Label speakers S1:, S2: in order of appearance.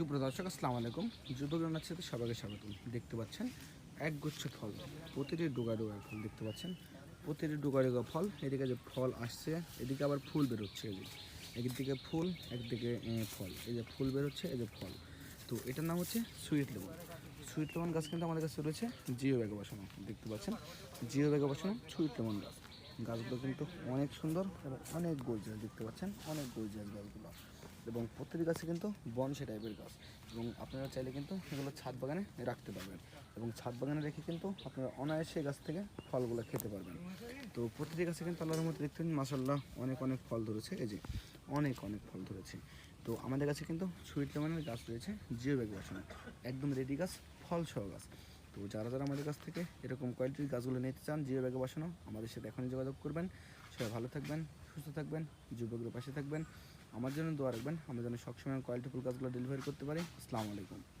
S1: সুপ্রিয় দর্শক, আসসালামু আলাইকুম। রান্নার সাথে সবাইকে স্বাগতম। দেখতে পাচ্ছেন একগুচ্ছ ফল, প্রতিটি ডোগা ডোগা ফল দেখতে পাচ্ছেন। প্রতিটি ডোগা ডোগা ফল, এদিকে যে ফল আসছে, এদিকে আবার ফুল বেরোচ্ছে যে। একদিকে ফুল, একদিকে ফল। এই যে ফুল বেরোচ্ছে, এই যে ফল। তো এটার নাম হচ্ছে সুইট লেমন। সুইট লেমন গাছ কিন্তু আমাদের কাছে রয়েছে জিও ব্যাগে বসানো। দেখতে পাচ্ছেন জিও ব্যাগে বসানো সুইট লেমন গাছ। গাছগুলো কিন্তু অনেক সুন্দর এবং অনেক গর্জিয়াস দেখতে পাচ্ছেন, অনেক গর্জিয়াস গাছগুলো। এবং প্রত্যেকটি গাছে কিন্তু বনসে টাইপের গাছ। এবং আপনারা চাইলে কিন্তু এগুলো ছাদ বাগানে রাখতে পারবেন। এবং ছাদ বাগানে রেখে কিন্তু আপনারা অনায়াসে গাছ থেকে ফলগুলো খেতে পারবেন। তো প্রতিটি গাছে কিন্তু আল্লাহর মধ্যে দেখতেন মাসাল্লাহ অনেক অনেক ফল ধরেছে। এই যে অনেক অনেক ফল ধরেছে। তো আমাদের কাছে কিন্তু সুইট লেমনের গাছ রয়েছে জিও ব্যাগ একদম রেডি গাছ ফল সহ গাছ। তো যারা যারা আমাদের কাছ থেকে এরকম কোয়ালিটির গাছগুলো নিতে চান, জিও ব্যাগে বসানো, আমাদের সাথে এখনই যোগাযোগ করবেন। সবাই ভালো থাকবেন, সুস্থ থাকবেন, যুবকদের পাশে থাকবেন। আমার জন্য দোয়া রাখবেন, আমরা যেন সবসময় কোয়ালিটিফুল গাছগুলো ডেলিভারি করতে পারি। আসসালামু আলাইকুম।